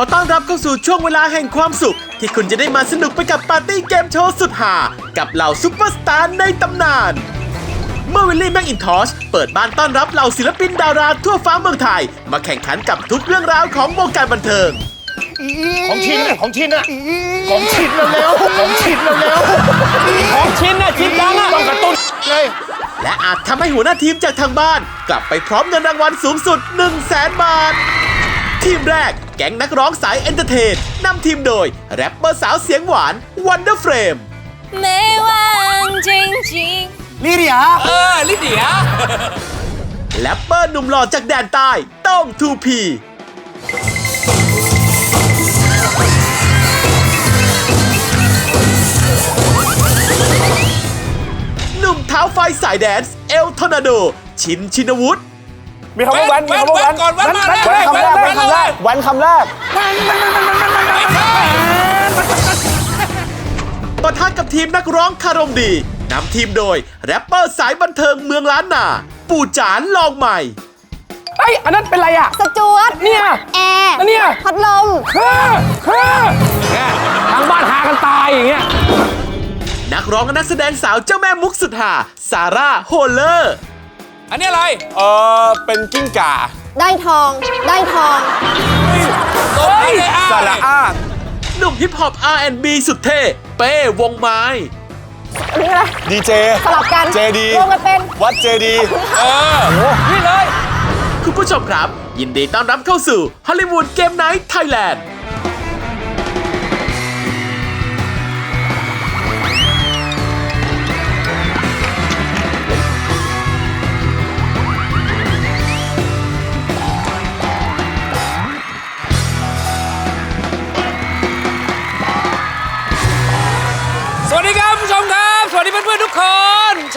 อต้อนรับเข้าสู่ช่วงเวลาแห่งความสุข ที่คุณจะได้มาสนุกไปกับปาร์ตี้เกมโชว์สุดหา กับเหล่าซุปเปอร์สตาร์ในตำนาน เมื่อวิลลี่แมคอินทอชเปิดบ้านต้อนรับเหล่าศิลปินดาราทั่วฟ้าเมืองไทย มาแข่งขันกับทุกเรื่องราวของวงการบันเทิง ของชินน่ะของชินน่ะของชินเร็วๆของชินเร็วของชิ้นน่ะชิ้นดังๆอะต้องกระตุ้นเลยและอาจทำให้หัวหน้าทีมจากทางบ้าน กลับไปพร้อมเงินรางวัลสูงสุด 1 0 0 0 0แสนบาท ทีมแรกแก๊งนักร้องสายเอนเตอร์เทนนำทีมโดย แรปเปอร์สาวเสียงหวานวันเดอร์เฟรมไม่ว่างจริงลิเดียเออลิเดียแรปเปอร์หนุ่มหล่อจากแดนใต้โต้งทูพีหนุ่มเท้าไฟสายแดนซ์เอลทอร์นาโด ชินชินวุฒิ มีคำว่าแวนมีคำว่าแวนก่อนแวนมาแวนคำแรกแวนคำแรกแวนคำแรกปะทะกับทีมนักร้องคารมดีนำทีมโดยแรปเปอร์สายบันเทิงเมืองล้านนา ปู่จานลองใหม่เอ้ยอันนั้นเป็นไรอะๆสจวตเนี่ยแอร์แล้วเนี่ย พัดลมเฮ้อเฮ้อทางบ้านหากันตายอย่างเงี้ย นักร้องและนักแสดงสาวเจ้าแม่มุกสุดหาซาร่าโฮเลอร์ อันนี้อะไรเออเป็นกิ้งก่าได้ทอง ได้ทอง ตรงนี้เลยอะสระอาหนุ่มฮิปฮอป R&B สุดเท่ เป้วงไม้ อันนี้อะไร ดีเจสลับกันเจดีรวมกันเป็น วัดเจดีเออนี่เลย คุณผู้ชมครับ ยินดีต้อนรับเข้าสู่ฮอลลีวูดเกมไนท์ไทยแลนด์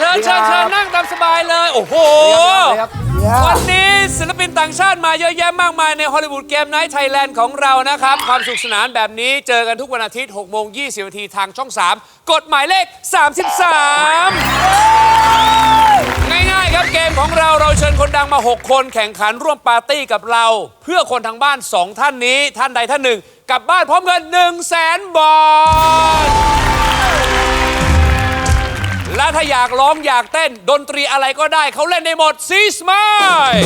ชิญเชิญเชิญนั่งตามสบายเลย โอ้โห วันนี้ศิลปินต่างชาติมาเยอะแยะมากมายในฮอลลีวูดเกมไนท์ไทยแลนด์ของเรานะครับ ความสุขสนานแบบนี้เจอกันทุกวันอาทิตย์6โมง20นาทีทางช่อง 3 กฎหมายเลข 33 ง่ายๆครับเกมของเราเราเชิญคนดังมา 6 คนแข่งขันร่วมปาร์ตี้กับเรา เพื่อคนทางบ้าน 2 ท่านนี้ท่านใดท่านหนึ่งกลับบ้านพร้อมเงิน1 0 0 0 0แสนบาท และถ้าอยากร้องอยากเต้นดนตรีอะไรก็ได้เขาเล่นได้หมดซีสมาย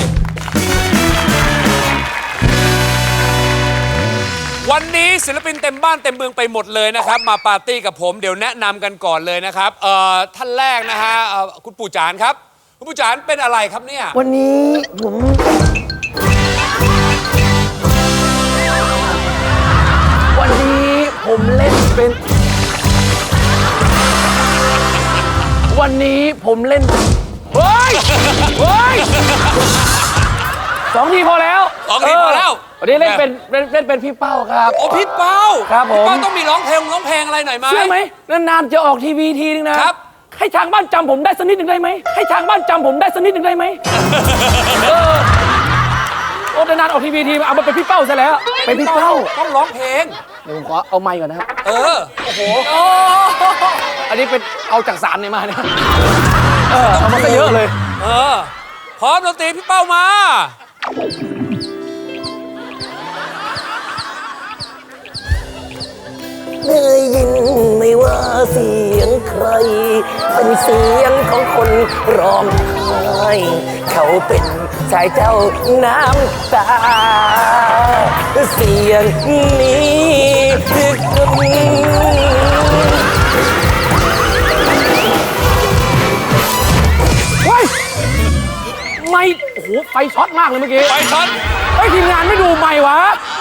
วันนี้ศิลปินเต็มบ้านเต็มเมืองไปหมดเลยนะครับ มาปาร์ตี้กับผมเดี๋ยวแนะนำกันก่อนเลยนะครับเอ่อท่านแรกนะฮะเอ่อคุณปู่จานครับ คุณปู่จานเป็นอะไรครับเนี่ย วันนี้ผมวันนี้ผมเล่นเป็น วันนี้ผมเล่นเฮ้ยเฮ้ยสองทีพอแล้วสองทีพอแล้วเวันนี้เล่นเป็นเล่นเล่นเป็นพี่เป้าครับ โอ้พี่เป้าครับผมพี่เป้าต้องมีร้องเพลงร้องเพลงอะไรหน่อยไหมเชื่อไหมนานๆจะออกทีวีทีนึงนะครับให้ทางบ้านจำผมได้สักนิดหนึ่งได้ไหมให้ทางบ้านจำผมได้สักนิดหนึ่งได้ไหมเออโอ้นานๆออกทีวีทีเอามาเป็นพี่เป้าซะแล้ว เป็นพี่เป้าต้องร้องเพลงเดี๋ยวผมขอเอาไมค์ก่อนนะครับเออ โอ้โห อันนี้เป็นเอาจากสารเนี่ยมาเนี่ยเออเอามาซะเยอะเลย เออ พร้อมดนตรีพี่เป้ามา ได้ยินไม่ว่าเสียงใคร เป็นเสียงของคนร้องไห้เขาเป็นชายเจ้าน้ำตา เสียงนี้คือคน ไม่โอ้โหไฟช็อตมากเลยเมื่อกี้ไฟช็อตเฮ้ยทีมงานไม่ดูไม่วะ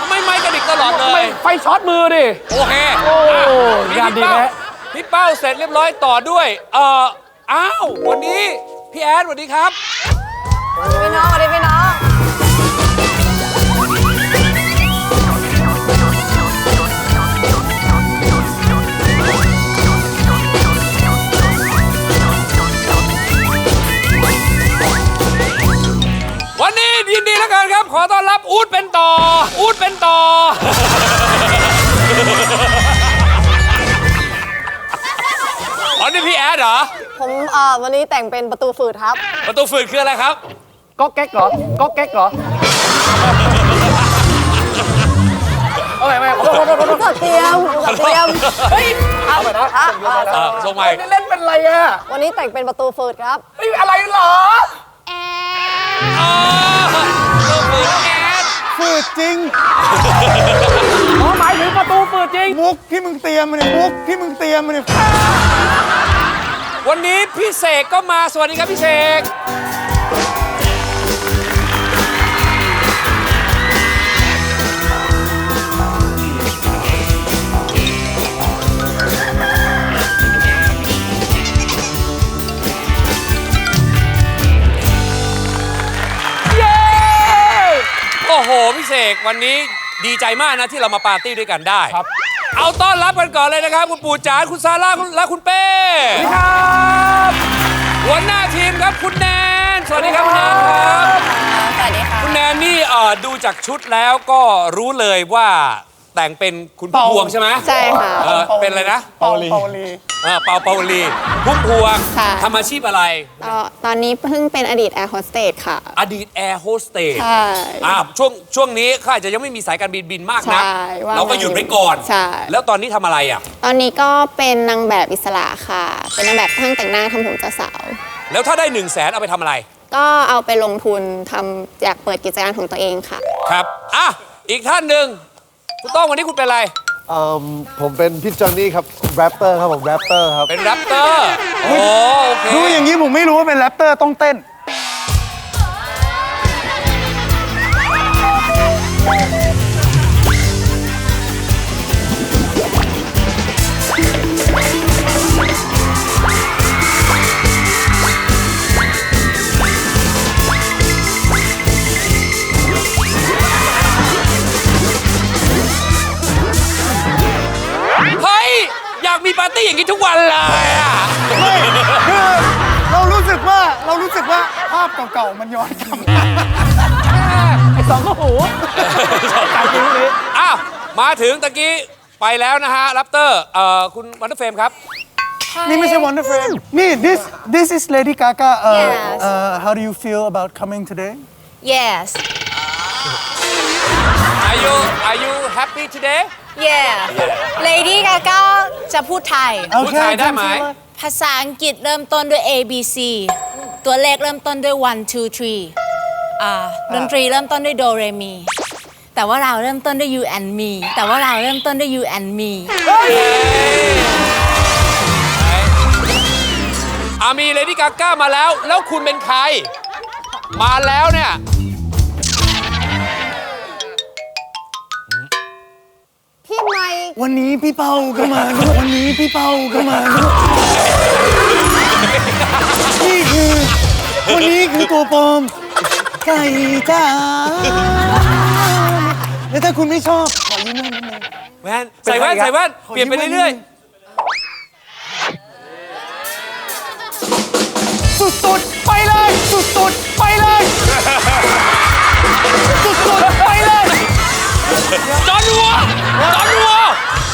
ไม่ไม่กระดิกตลอดเลไม่ย ไฟช็อตมือดิ โอเคโอ้อะมีงานดีพี่เป้าแฮะพี่เป้าเสร็จเรียบร้อยต่อด้วย เอ่อ อ้าว วันนี้ พี่แอดสวัสดีครับ พี่น้องสวัสดีพี่น้อง ยินดีแล้วกันครับ ขอต้อนรับอูดเป็นต่อ อูดเป็นต่อ อ๋อนี่พี่แอดเหรอ ผมเอ่อวันนี้แต่งเป็นประตูฝืดครับ ประตูฝืนคืออะไรครับ ก็แก๊กเหรอก็แก๊กเหรอเอาไปไปขอโทษขอโทษขอโทษก็เตรียมก็เตรียมเฮ้ยเอาไปนะอะเออส่งใหม่ เล่นเป็นอะไรอะวันนี้แต่งเป็นประตูฝืดครับ เฮ้ยอะไรเหรอ อ๋อเริ่มฝืนแอดฝืดจริง อ๋อหมายถึงประตูเปิดจริง มุกที่มึงเตรียมมาเนี่ยมุกที่มึงเตรียมมาเนี่ยวันนี้พี่เสกก็มาสวัสดีครับพี่เสก กวันนี้ดีใจมากนะที่เรามาปาร์ตี้ด้วยกันได้ ครับ เอาต้อนรับกันก่อนเลยนะครับ คุณปู่จ๋าคุณซาร่าคุณและคุณเป้ครับหัวหน้าทีมครับคุณแนน สวัสดีครับคุณแนนครับ สวัสดีค่ะ คุณแนนนี่เอ่อดูจากชุดแล้วก็รู้เลยว่า แต่งเป็นคุณพุ่มพวงใช่ไหมใช่ค่ะ เออเป็นอะไรนะเปาลีเปาลีเออเปาเปาลีพุ่มพวงค่ะ ทำอาชีพอะไร เอ่อตอนนี้เพิ่งเป็นอดีตแอร์โฮสเตสค่ะ อดีตแอร์โฮสเตสใช่อ่าช่วงช่วงนี้เขาอาจจะยังไม่มีสายการบินบินมากนะ ใช่ว่างเราก็หยุดไว้ก่อน ใช่ แล้วตอนนี้ทำอะไรอะ ตอนนี้ก็เป็นนางแบบอิสระค่ะ เป็นนางแบบช่างแต่งหน้าทำผมเจ้าสาว แล้วถ้าได้1นึ่งแสนเอาไปทำอะไรก็เอาไปลงทุนทำอยากเปิดกิจการของตัวเองค่ะ ครับ อะ อีกท่านหนึ่ง คุณต้องวันนี้คุณเป็นอะไร เอิ่มผมเป็นพี่จอห์นนี่ครับแรปเตอร์ครับผมแรปเตอร์ครับ เป็นแรปเตอร์ โอ้โอเค ดูอย่างนี้ผมไม่รู้ว่าเป็นแรปเตอร์ต้องเต้น มาถึงตะกี้ไปแล้วนะฮะแรปเตอร์เอ่อคุณวันเดอร์เฟรมครับ นี่ไม่ใช่ Wonder Frame นี่ this this is Lady Gaga uh, Yes. uh, how do you feel about coming today yes Are you Are you happy today yeah Lady Gaga จะพูดไทย พูดไทยได้ไหม ภาษาอังกฤษเริ่มต้นด้วย A B C ตัวเลขเริ่มต้นด้วย one two three อ่าดนตรีเริ่มต้นด้วย do re mi แต่ว่าเราเริ่มต้นด้วย you and me แต่ว่าเราเริ่มต้นด้วย you and me อามีเลดี้กาก้ามาแล้ว แล้วคุณเป็นใคร มาแล้วเนี่ย พี่ไมค์วันนี้พี่เปาก็มาด้วยวันนี้พี่เปาก็มาด้วยนี่คือ วันนี้คือตัวปลอมไก่จ้า แล้วถ้าคุณไม่ชอบขอยืมเงินนิดนึง แว่นใส่แว่นใส่แว่นเปลี่ยนไปเรื่อยสุดๆไปเลย สุดๆไปเลยสุดๆ ไปเลย ๆจอนวัวจอนวัว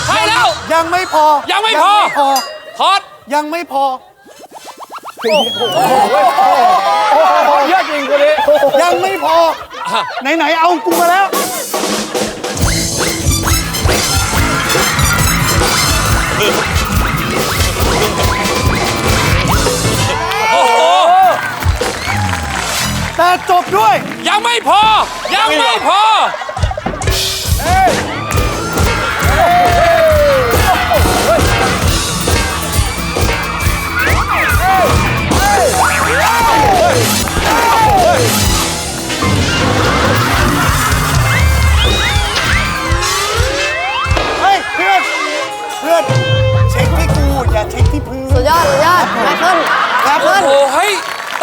ใช่แล้ว ยังไม่พอ ยังไม่พอพอ ทอดยังไม่พอ เยอะจริงคนนี้ยังไม่พอ ไหนๆ เอากูมาแล้ว โอ้โห แต่จบด้วย ยังไม่พอ ยังไม่พอ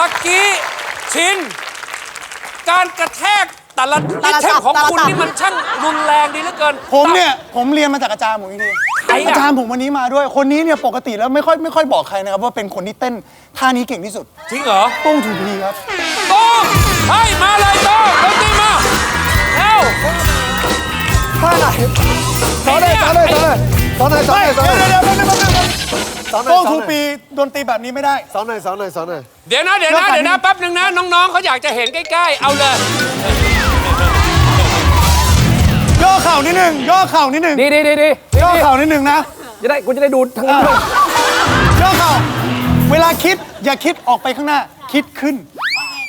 ตะกี้ชิน การกระแทกแต่ละนิเทมของคุณนี่มันช่างรุนแรงดีเหลือเกินผมเนี่ย ผมเรียนมาจากอาจารย์ผมอีกทีใครอะอาจารย์ผมวันนี้มาด้วย คนนี้เนี่ยปกติแล้วไม่ค่อยไม่ค่อยบอกใครนะครับว่าเป็นคนที่เต้นท่านี้เก่งที่สุดจริงเหรอโต้งถูพีครับต้องให้มาเลยต้องดนตรีมาเร็วท่าไหนสอนหน่อยสอนหน่อยสอนหน่อยสอนหน่อยสอนหน่อยสอนหน่อยเดี๋ย สอนหน่อยโต้งสอนทูหน่อยปีดนตรีแบบนี้ไม่ได้ สอนหน่อยสอนหน่อยสอนหน่อยเดี๋ยวนะเดี๋ยวนะเดี๋ยวนะแป๊บหนึ่งนะ น้องๆเขาอยากจะเห็นใกล้ๆ เอาเลยโยย่อเข่านิดนึงย่อเข่านิดนึงดีดีดีดีย่อเข่านิดนึงนะจะได้กูจะได้ดูทั้งนั้นด้วยย่อเข่าเวลาคิดอย่าคิดออกไปข้างหน้า คิดขึ้น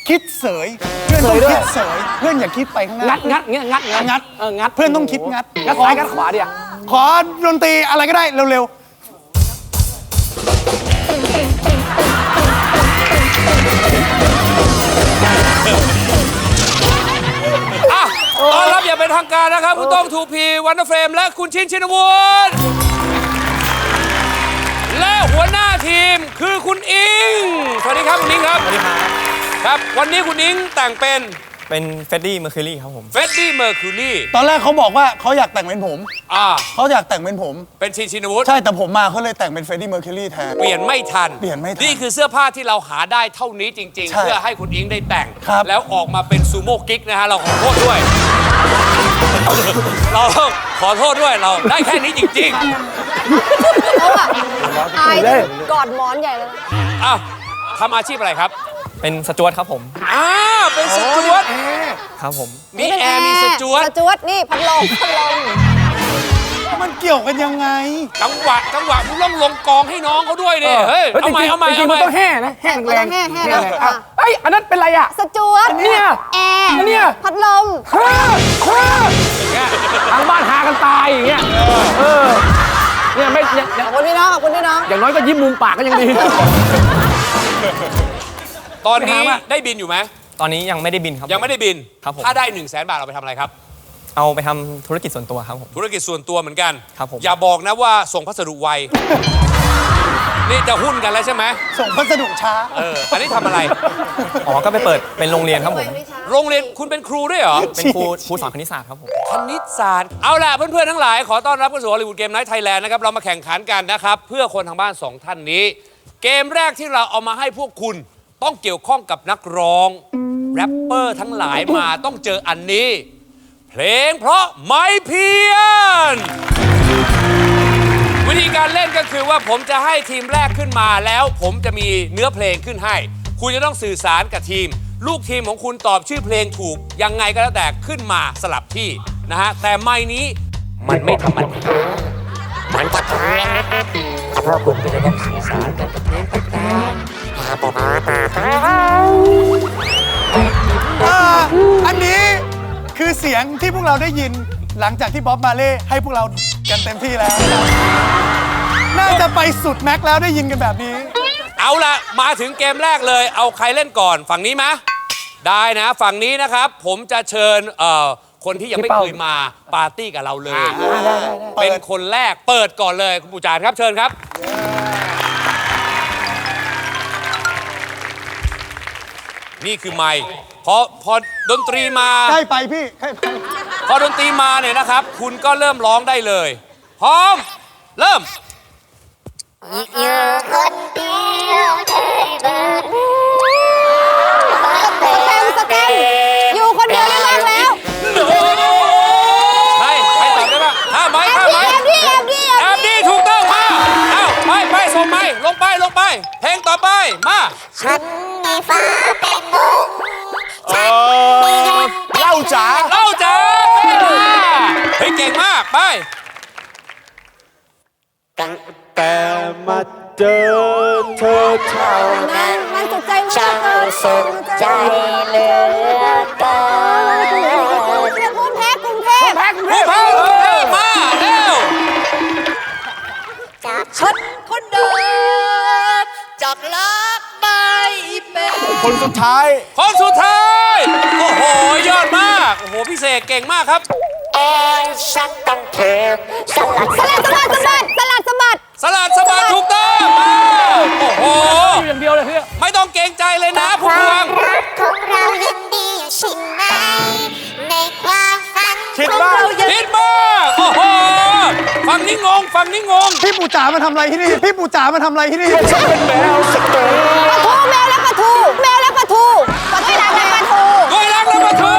คิดเสยเพื่อนต้องคิดเสยเพื่อนอย่าคิดไปข้างหน้า งัดงัดเงี้ยงัดงัดเอองัดเพื่อนต้องคิดงัด งัดซ้ายงัดขวาดิอะขอดนตรีอะไรก็ได้เร็ว อะต้อนรับอย่างเป็นทางการนะครับ คุณโต้งทูพีวันเฟรม และคุณชินชินวุฒิและหัวหน้าทีมคือคุณอิง สวัสดีครับ คุณอิงครับ สวัสดีครับ ครับ วันนี้คุณอิงแต่งเป็น เป็นเฟดดี้เมอร์คิวรีครับผม เฟดดี้เมอร์คิวรีๆตอนแรกเขาบอกว่าเขาอยากแต่งเป็นผมอ่า เขาอยากแต่งเป็นผม เป็นชินชินวุฒิ ใช่แต่ผมมาเขาเลยแต่งเป็นเฟรดดี้เมอร์คิวรีแทน เปลี่ยนไม่ทันเปลี่ยนไม่ทันนี่คือเสื้อผ้าที่เราหาได้เท่านี้จริง ๆ ใช่เพื่อให้คุณอิงได้แต่ง ครับ แล้วออกมาเป็นซูโม่กิ๊กนะฮะ เราขอโทษด้วย เราต้องขอโทษด้วยเราได้แค่นี้จริง เขาอะอายกอดหมอนใหญ่เลยนะๆอ้าวทำอาชีพอะไรครับ เป็นสจวตครับผมอ่าเป็นสจวตครับผม มีแอร์มีสจวตสจวตนี่พัดลมพัดลมมันเกี่ยวกันยังไง จังหวะจังหวะมึงต้องลงกองให้น้องเขาด้วยเนี่ยเฮ้ยฮ้ยเอาใหม่จริงๆเอาใหม่จริเอางๆใหมันม่ต้องแห่นะแห่แรงแห่แห่แรงแห่อะเอ้ยอันนั้นเป็นไรอะสจวตเนี่ยแอร์เนี่ยพัดลมฮ่าฮ่าทางบ้านหากันตายอย่างเงี้ยเออเนี่ยไม่เนี่ยเนี่ยขอบคุณพี่น้องขอบคุณพี่น้องอย่างน้อยก็ยิ้มมุมปากก็ยังดี ตอนนี้ไปหามาได้บินอยู่ไหมตอนนี้ยังไม่ได้บินครับยังไม่ได้บินครับผมถ้าได้1นึ่งแสนบาทเอาไปทำอะไรครับ เอาไปทำธุรกิจส่วนตัวครับผม ธุรกิจส่วนตัวเหมือนกันครับผม อย่าบอกนะว่าส่งพัสดุไว นี่จะหุ้นกันแล้วใช่ไหมส่งพัสดุช้า เอออันนี้ทำอะไร อ๋อก็ไปเปิดเป็นโรงเรียนครับผม โรงเรียนคุณเป็นครูด้วยเหรอ เป็นครูครูสอนคณิตศาสตร์ครับผม คณิตศาสตร์เอาล่ะเพื่อนๆทั้งหลาย ขอต้อนรับเข้าสู่ฮอลลีวูดเกมไนท์ไทยแลนด์นะครับ เรามาแข่งขันกันนะครับ เพื่อคนทางบ้าน 2 ท่านนี้ เกมแรกที่เราเอามาให้พวกคุณ ต้องเกี่ยวข้องกับนักร้อง แรปเปอร์ทั้งหลายมาต้องเจออันนี้ เพลงเพราะไม่เพี้ยน วิธีการเล่นก็คือว่าผมจะให้ทีมแรกขึ้นมาแล้ว ผมจะมีเนื้อเพลงขึ้นให้ คุณจะต้องสื่อสารกับทีม ลูกทีมของคุณตอบชื่อเพลงถูก ยังไงก็แล้วแต่ขึ้นมาสลับที่นะฮะแต่ไม่นี้มันไม่ธรรมดามันจะแพ้เพราะคุณก็จะต้องสื่อสารกับเพลงต่างๆมาประมาณ อ่าอันนี้คือเสียงที่พวกเราได้ยินหลังจากที่บ๊อบมาเล่ให้พวกเรากันเต็มที่แล้ว น่าจะไปสุดแม็กซ์แล้วได้ยินกันแบบนี้ เอาละมาถึงเกมแรกเลย เอาใครเล่นก่อนฝั่งนี้มะ ได้นะฝั่งนี้นะครับ ผมจะเชิญเอ่อคนที่ยังไม่เคยมาปาร์ตี้กับเราเลย เป็นคนแรกเปิดก่อนเลย คุณปู่จานครับเชิญครับ นี่คือไมค์พอพอดนตรีมา ใกล้ไปพี่ใกล้ไปพอดนตรีมาเนี่ยนะครับ คุณก็เริ่มร้องได้เลย พร้อม เริ่มเต็มสเต็มอยู่คนเดียวได้บ้างแล้วใครใครตอบได้บ้างห้าไม้ห้าไม้แอบดีแอบดีแอบดีแอบดีถูกต้องมาเอ้าไปไปส่งไม้ลงไปลงไป เพลงต่อไปมา เล่าจ๋าเล่าจ้าเฮ้ยเก่งมาก ไปแต่มาเจอเธอเท่านั้น มันสุดใจมากเลยสุดใจเหลือเกิน คนสุดท้าย คนสุดท้าย โอ้โห ยอดมาก โอ้โห พี่เสกเก่งมากครับสลัดสะบัดสะบัดสลัดสะบัดสลัดสะบัดถูกต้องมาโอ้โหอยู่อย่างเดียวเลยพี่ไม่ต้องเกรงใจเลยนะผู้พวงของเรายังดีใช่ไหมในความฝันคิดว่าผิดมากโอ้โห ฝั่งนี้งง ฝั่งนี้งง พี่ปู่จ๋ามาทำอะไรที่นี่ พี่ปู่จ๋ามาทำอะไรที่นี่ ฉันเป็นแมวสเตอร์ปลาทูแมวและปลา ทูแมวและปลาทูปลาทูและปลาทูด้วยรักและประทู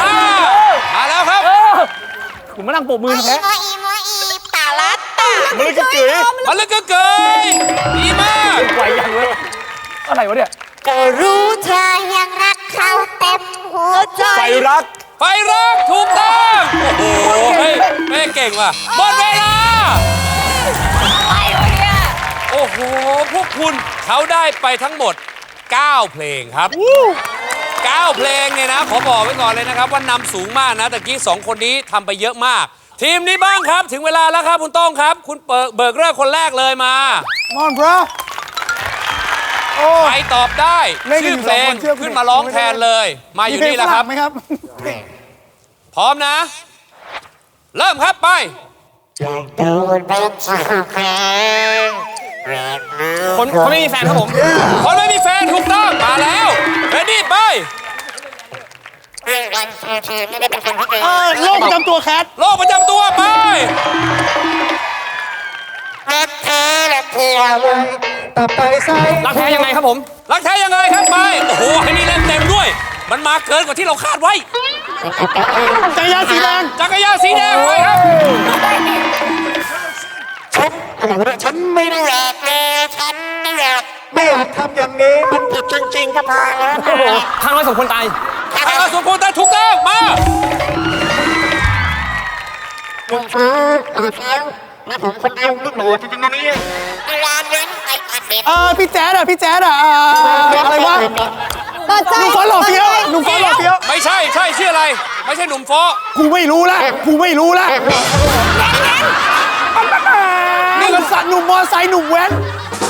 มามาแล้วครับ ผมมานั่งปรบมืออีแท้โมอีโมอีตาลัตตามันเลยกระกึ๋ยมาเลยก็เกยดีมาก ไหวยังเลยอะไรวะเนี่ยก็รู้เธอยังรักเขาเต็มหัวใจไฟรักไฟรักถูกต้องโอ้โหเฮ้ยแม่เก่งว่ะหมดเวลา โอ้โห พวกคุณเขาได้ไปทั้งหมด 9 เพลงครับ 9 เพลงเนี่ยนะขอบอกไว้ก่อนเลยนะครับ ว่านำสูงมากนะตะกี้ 2 คนนี้ทำไปเยอะมาก ทีมนี้บ้างครับถึงเวลาแล้วครับคุณโต้องครับ คุณเบิกเบิกเริ่มคนแรกเลยมามอน bro โอ้ ใครตอบได้เล่นกันชื่ออยู่เพลงสองคนเชื่อผมขึ้นมาร้องแทนเลย มาอยู่นี่แหละครับ มีเพงฝงไหมครับ พร้อมนะ เริ่มครับไป คนคนไม่มีแฟนครับผม คนไม่มีแฟนถูกต้องมาแล้วเรดดี้ไปเออโรคประจำตัวแคทโรคประจำตัวไปต่อไปใส่รักแท้ยังไงครับผม รักแท้ยังไงครับไปโอ้โหให้นี่เล่นเต็มด้วย มันมาเกินกว่าที่เราคาดไว้ จักรยานสีแดง จักรยานสีแดงไปครับ ฉันไม่ได้อยากเลยฉันไม่อยากไม่อยากทำอย่างนี้มันผิดจริงๆก็พอแล้วข้างน้อยสมควรตายทางสมควรแต่ถูกต้องมาลุงฟ้าลุงเฟี้ยวมาผมคนเดียวลูกหนูจริงๆนะเนี่ยเวลาเว้นไปตัดเด็ดเออพี่แจ๊ดอะพี่แจ๊ดอะอ่าอะไรวะเปิดใจลุงฟ้อนหล่อเฟี้ยวลุงฟ้อนหล่อเฟี้ยวไม่ใช่ใช่ชื่ออะไร ไม่ใช่หนุ่มโฟอกูไม่รู้ละกูไม่รู้ละ นี่มันสัตว์หนุ่มมอไซค์หนุ่มแว้น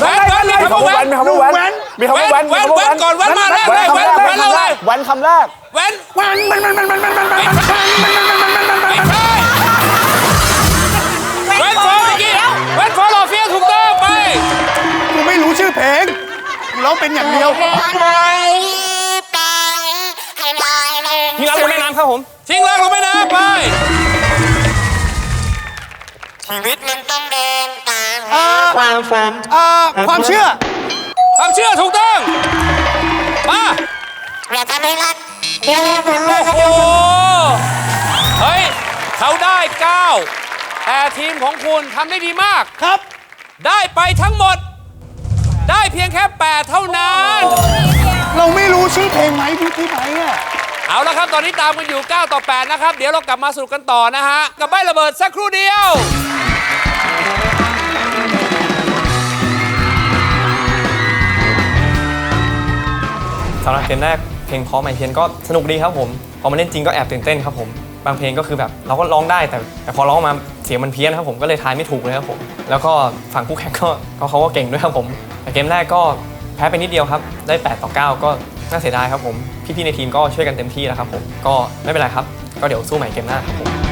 แว้นแว้นมีคำว่าแว้นมีคำว่าแว้นมีคำว่าแว้นแว้นแว้นก่อนแว้นมาแรกเลยแว้นแว้นเราเลยแว้นคำแรกแว้นแว้นมันมันมันมันมันมันมันมันมันมันมันไม่ใช่แว้นฟอเมื่อกี้แว้นฟอหล่อเฟี้ยวถูกต้องไปกูไม่รู้ชื่อเพลงกูร้องเป็นอย่างเดียวไปไปให้ลอยเลยพี่รักบนแม่น้ำครับผมทิ้งร่างลงไปนะไป ชีวิตมันต้องเดินตามเอ่อความฝันเอ่อความเชื่อ ความเชื่อถูกต้อง มาอย่าทำให้รักเดี๋ยวมันเลิกโอ้โหเฮ้ย เขาได้ 9 แต่ทีมของคุณทำได้ดีมาก ครับ ได้ไปทั้งหมด ได้เพียงแค่ 8 เท่านั้น เราไม่รู้ชื่อเพลงไหมพี่ที่ไหนอะเอาละครับ ตอนนี้ตามกันอยู่ 9 ต่อ 8 นะครับ เดี๋ยวเรากลับมาสรุปกันต่อนะฮะ กับใบระเบิดสักครู่เดียวำหรับเพลงแรกเพลงเพราะใหม่เพียนก็สนุกดีครับผมพอมาเล่นจริงก็แอบตื่นเต้นครับผม บางเพลงก็คือแบบเราก็ร้องได้แต่แต่พอร้องมาเสียงมันเพี้ยนครับผมก็เลยทายไม่ถูกเลยครับผม แล้วก็ฝั่งคู่แข่งก็ก็เขาก็เก่งด้วยครับผม แต่เกมแรกก็แพ้ไปนิดเดียวครับได้ 8 ต่อ 9 ก็น่าเสียดายครับผม พี่ๆในทีมก็ช่วยกันเต็มที่แล้วครับผมก็ไม่เป็นไรครับ ก็เดี๋ยวสู้ใหม่เกมหน้าครับผม